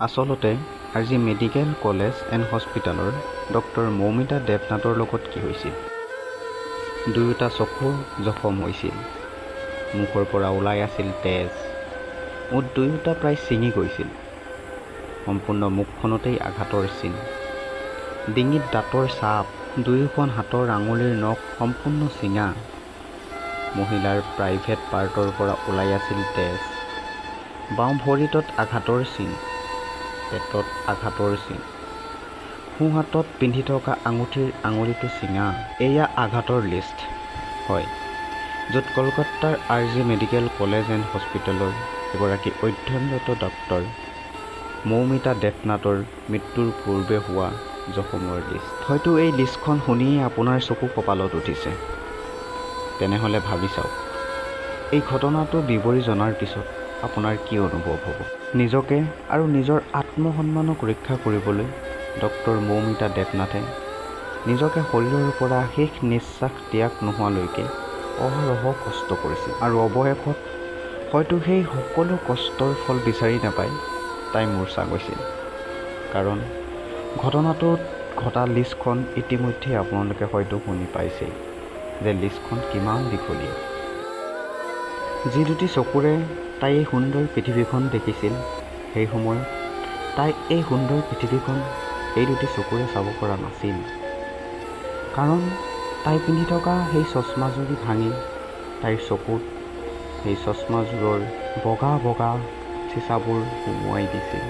আচলতে আজি medical college and হস্পিটালৰ ডক্টৰ মৌমিতা দেৱনাথৰ লগত কি হৈছিল? দুয়োটা চকু জখম হৈছিল। মুখৰ পৰা ওলাই আছিল তেজ। ওঠ দুয়োটা প্ৰায় ছিঙি গৈছিল। সম্পূৰ্ণ মুখখনতেই আঘাতৰ চিন। ডিঙিত দাঁতৰ চাপ দুয়োখন হাতৰ আঙুলিৰ নখ সম্পূৰ্ণ চিঙা মহিলাৰ প্ৰাইভেট পাৰ্টৰ পৰা ওলাই আছিল তেজ। বাওঁ ভৰিটোত আঘাতৰ চিন। পেটত আঘাতৰ চিন সোঁ হাতত পিন্ধি থকা আঙুঠিৰ আঙুলিটো চিঙা এয়া আঘাতৰ লিষ্ট হয় য'ত কলকাতাৰ R G medical college and হস্পিটেলৰ এগৰাকী অধ্যয়নৰত ডক্টৰ মৌমিতা দেৱনাথৰ মৃত্যুৰ পূৰ্বে হোৱা জখমৰ লিষ্ট হয়তো এই লিষ্টখন শুনিয়েই আপোনাৰ চকু কপালত উঠিছে। তেনেহ'লে ভাবি চাওক এই ঘটনাটো বিৱৰি জনাৰ পিছত আপোনাৰ কি অনুভৱ হ'ব? নিজকে আৰু নিজৰ আত্মসন্মানক ৰক্ষা কৰিবলৈ ডক্টৰ মৌমিতা দেৱনাথে নিজকে শৰীৰৰ পৰা শেষ নিশ্বাস ত্যাগ নোহোৱালৈকে অহৰহ কষ্ট কৰিছিল। আৰু অৱশেষত হয়তো সেই সকলো কষ্টৰ ফল বিচাৰি নাপাই তাই মূৰ্ছা গৈছিল। কাৰণ ঘটনাটোত ঘটা লিষ্টখন ইতিমধ্যে আপোনালোকে হয়তো শুনি পাইছেই যে লিষ্টখন কিমান দীঘলীয়া। যি দুটি চকুৰে তাই এই সুন্দৰ পৃথিৱীখন দেখিছিল। সেই সময়ত তাই এই সুন্দৰ পৃথিৱীখন এই দুটি চকুৰে চাব পৰা নাছিল। কাৰণ তাই পিন্ধি থকা সেই চশমাযোৰি ভাঙি তাইৰ চকুত সেই চশমাযোৰৰ বগা বগা চিচাবোৰ সুমুৱাই দিছিল।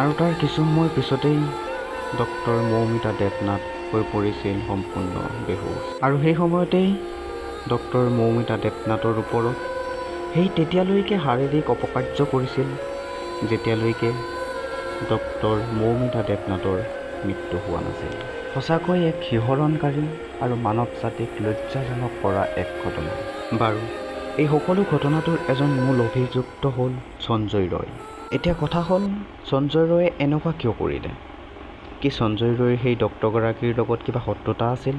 আৰু তাৰ কিছু সময় পিছতেই ডক্টৰ মৌমিতা দেৱনাথ হৈ পৰিছিল সম্পূৰ্ণ বেহুচ আৰু সেই সময়তেই ডক্টৰ মৌমিতা দেৱনাথৰ ওপৰত সেই তেতিয়ালৈকে শাৰীৰিক অপকাৰ্য কৰিছিল যেতিয়ালৈকে ডক্টৰ মৌমিতা দেৱনাথৰ মৃত্যু হোৱা নাছিল। সঁচাকৈ এক শিহৰণকাৰী আৰু মানৱ জাতিক লজ্জাজনক কৰা এক ঘটনা। বাৰু এই সকলো ঘটনাটোৰ এজন মূল অভিযুক্ত হ'ল সঞ্জয় ৰয়। এতিয়া কথা হ'ল সঞ্জয় ৰয়ে এনেকুৱা কিয় কৰিলে? কি সঞ্জয় ৰয়ৰ সেই ডক্টৰগৰাকীৰ লগত কিবা শত্ৰুতা আছিল?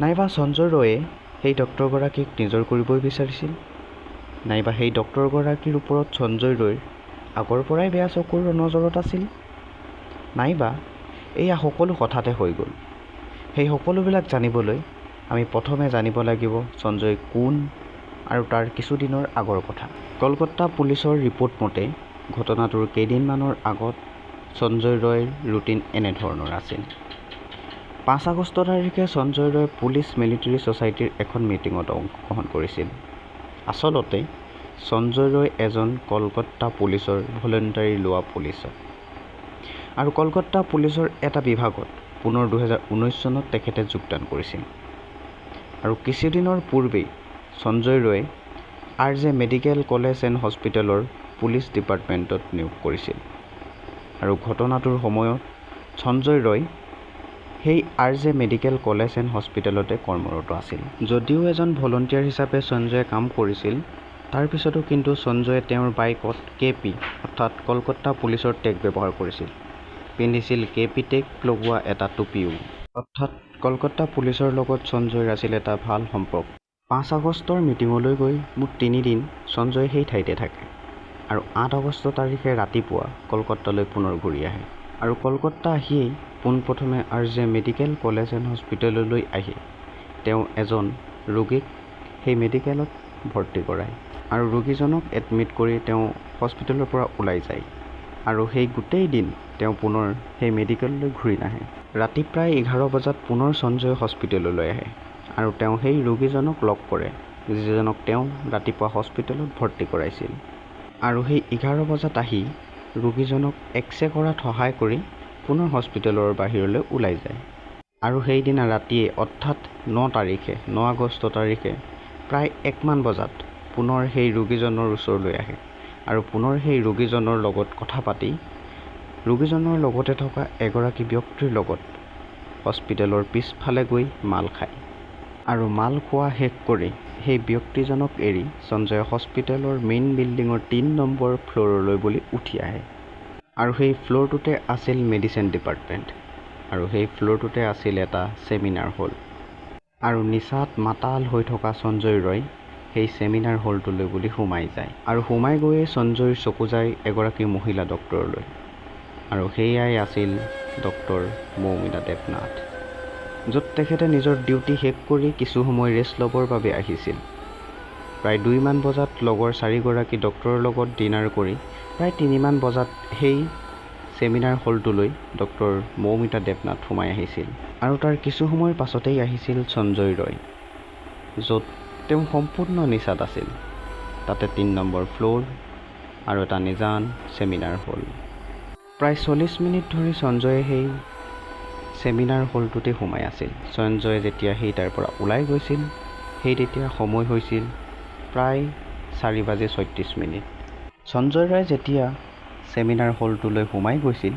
নাইবা সঞ্জয় ৰয়ে সেই ডক্টৰগৰাকীক নিজৰ কৰিবই বিচাৰিছিল? নাইবা সেই ডক্টৰগৰাকীৰ ওপৰত সঞ্জয় ৰয়ৰ আগৰ পৰাই বেয়া চকুৰ নজৰত আছিল। নাইবা এয়া সকলো হঠাতে হৈ গ'ল। সেই সকলোবিলাক জানিবলৈ আমি প্ৰথমে জানিব লাগিব সঞ্জয় কোন আৰু তাৰ কিছুদিনৰ আগৰ কথা। কলকাতা পুলিচৰ ৰিপৰ্ট মতে ঘটনাটোৰ কেইদিনমানৰ আগত সঞ্জয় ৰয়ৰ ৰুটিন এনেধৰণৰ আছিল। পাঁচ আগষ্ট তাৰিখে সঞ্জয় ৰয়ে পুলিচ মিলিটাৰী ছ'চাইটিৰ এখন মিটিঙত অংশগ্ৰহণ কৰিছিল। আচলতে সঞ্জয় ৰয় এজন কলকাতা পুলিচৰ ভলেণ্টাৰী লোৱা পুলিচ আৰু কলকাতা পুলিচৰ এটা বিভাগত পুনৰ দুহেজাৰ ঊনৈছ চনত তেখেতে যোগদান কৰিছিল। আৰু কিছুদিনৰ পূৰ্বেই সঞ্জয় ৰয়ে R J medical college and হস্পিটেলৰ পুলিচ ডিপাৰ্টমেণ্টত নিয়োগ কৰিছিল। আৰু ঘটনাটোৰ সময়ত সঞ্জয় ৰয় সেই R J medical college and হস্পিটেলতে কৰ্মৰত আছিল। যদিও এজন ভলণ্টিয়াৰ হিচাপে সঞ্জয়ে কাম কৰিছিল তাৰপিছতো কিন্তু সঞ্জয়ে তেওঁৰ বাইকত কে পি অৰ্থাৎ কলকাতা পুলিচৰ টেগ ব্যৱহাৰ কৰিছিল। পিন্ধিছিল কে পি টেগ লগোৱা এটা টুপিও। অৰ্থাৎ কলকাতা পুলিচৰ লগত সঞ্জয়ৰ আছিল এটা ভাল সম্পৰ্ক। পাঁচ আগষ্টৰ মিটিঙলৈ গৈ মুঠ তিনিদিন সঞ্জয় সেই ঠাইতে থাকে। আৰু আঠ আগষ্ট তাৰিখে ৰাতিপুৱা কলকাতালৈ পুনৰ ঘূৰি আহে। আৰু কলকাতা আহিয়েই পোনপ্ৰথমে R J medical college and হস্পিটেললৈ আহি। তেওঁ এজন ৰোগীক সেই মেডিকেলত ভৰ্তি কৰায় আৰু ৰোগীজনক এডমিট কৰি তেওঁ হস্পিটেলৰ পৰা ওলাই যায় আৰু সেই গোটেই দিন তেওঁ পুনৰ সেই মেডিকেললৈ ঘূৰি নাহে। ৰাতি প্ৰায় এঘাৰ বজাত পুনৰ সঞ্জয় হস্পিটেললৈ আহে আৰু তেওঁ সেই ৰোগীজনক লগ কৰে যিজনক তেওঁ ৰাতিপুৱা হস্পিটেলত ভৰ্তি কৰাইছিল। আৰু সেই এঘাৰ বজাত আহি ৰোগীজনক এক্স ৰে কৰাত সহায় কৰি পুনৰ হস্পিটেলৰ বাহিৰলৈ ওলাই যায়। আৰু সেইদিনা ৰাতিয়ে অৰ্থাৎ ন তাৰিখে ন আগষ্ট তাৰিখে প্ৰায় একমান বজাত পুনৰ সেই ৰোগীজনৰ ওচৰলৈ আহে। আৰু পুনৰ সেই ৰোগীজনৰ লগত কথা পাতি ৰোগীজনৰ লগতে থকা এগৰাকী ব্যক্তিৰ লগত হস্পিটেলৰ পিছফালে গৈ মাল খায়। আৰু মাল খোৱা শেষ কৰি সেই ব্যক্তিজনক এৰি সঞ্জয়ে হস্পিটেলৰ মেইন বিল্ডিঙৰ তিনি নম্বৰ ফ্ল'ৰলৈ বুলি উঠি আহে। আৰু সেই ফ্ল'ৰটোতে আছিল মেডিচিন ডিপাৰ্টমেণ্ট। আৰু সেই ফ্ল'ৰটোতে আছিল এটা ছেমিনাৰ হল। আৰু নিচাত মাতাল হৈ থকা সঞ্জয় ৰয় সেই ছেমিনাৰ হলটোলৈ বুলি সোমাই যায়। আৰু সোমাই গৈয়ে সঞ্জয়ৰ চকু যায় এগৰাকী মহিলা ডক্তৰলৈ আৰু সেয়াই আছিল ডক্তৰ মৌমিতা দেৱনাথ। য'ত তেখেতে নিজৰ ডিউটি শেষ কৰি কিছু সময় ৰেষ্ট ল'বৰ বাবে আহিছিল। প্ৰায় দুইমান বজাত লগৰ চাৰিগৰাকী ডক্তৰৰ লগত ডিনাৰ কৰি প্ৰায় তিনিমান বজাত সেই ছেমিনাৰ হলটোলৈ ডক্তৰ মৌমিতা দেৱনাথ সোমাই আহিছিল আৰু তাৰ কিছু সময়ৰ পাছতেই আহিছিল সঞ্জয় ৰয় য'ত তেওঁ সম্পূৰ্ণ নিচাত আছিল। তাতে তিনি নম্বৰ ফ্ল'ৰ আৰু এটা নিজান ছেমিনাৰ হল। প্ৰায় চল্লিছ মিনিট ধৰি সঞ্জয়ে সেই ছেমিনাৰ হলটোতে সোমাই আছিল। সঞ্জয়ে যেতিয়া সেই তাৰ পৰা ওলাই গৈছিল সেই তেতিয়া সময় হৈছিল প্ৰায় চাৰি বাজি ছয়ত্ৰিছ মিনিট। সঞ্জয় ৰায় যেতিয়া ছেমিনাৰ হলটোলৈ সোমাই গৈছিল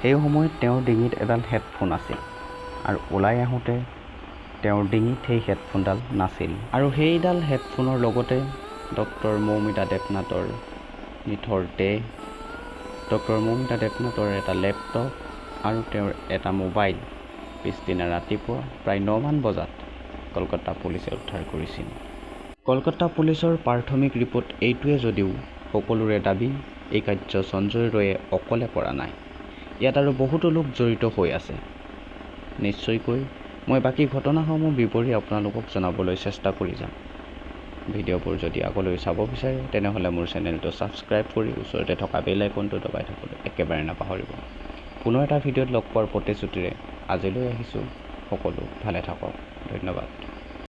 সেই সময়ত তেওঁৰ ডিঙিত এডাল হেডফোন আছিল আৰু ওলাই আহোঁতে তেওঁৰ ডিঙিত সেই হেডফোনডাল নাছিল। আৰু সেইডাল হেডফোনৰ লগতে ডক্তৰ মৌমিতা দেৱনাথৰ নিথৰ দেহ ডক্তৰ মৌমিতা দেৱনাথৰ এটা লেপটপ আৰু তেওঁৰ এটা মোবাইল পিছদিনা ৰাতিপুৱা প্ৰায় নমান বজাত কলকাতা পুলিচে উদ্ধাৰ কৰিছিল। কলকাতা পুলিচৰ প্ৰাথমিক ৰিপৰ্ট এইটোৱে যদিও সকলোৰে দাবী এই কাৰ্য সঞ্জয় ৰয়ে অকলে কৰা নাই। ইয়াত আৰু বহুতো লোক জড়িত হৈ আছে। নিশ্চয়কৈ মই বাকী ঘটনাসমূহ বিৱৰি আপোনালোকক জনাবলৈ চেষ্টা কৰি যাম। ভিডিঅ'বোৰ যদি আগলৈ চাব বিচাৰে তেনেহ'লে মোৰ চেনেলটো ছাবস্ক্ৰাইব কৰি ওচৰতে থকা বেল আইকনটো দবাই থ'বলৈ একেবাৰে নাপাহৰিব। পুনৰ এটা ভিডিঅ'ত লগ পোৱাৰ প্ৰতিশ্ৰুতিৰে আজিলৈ আহিছোঁ সকলো ভালে থাকক। ধন্যবাদ।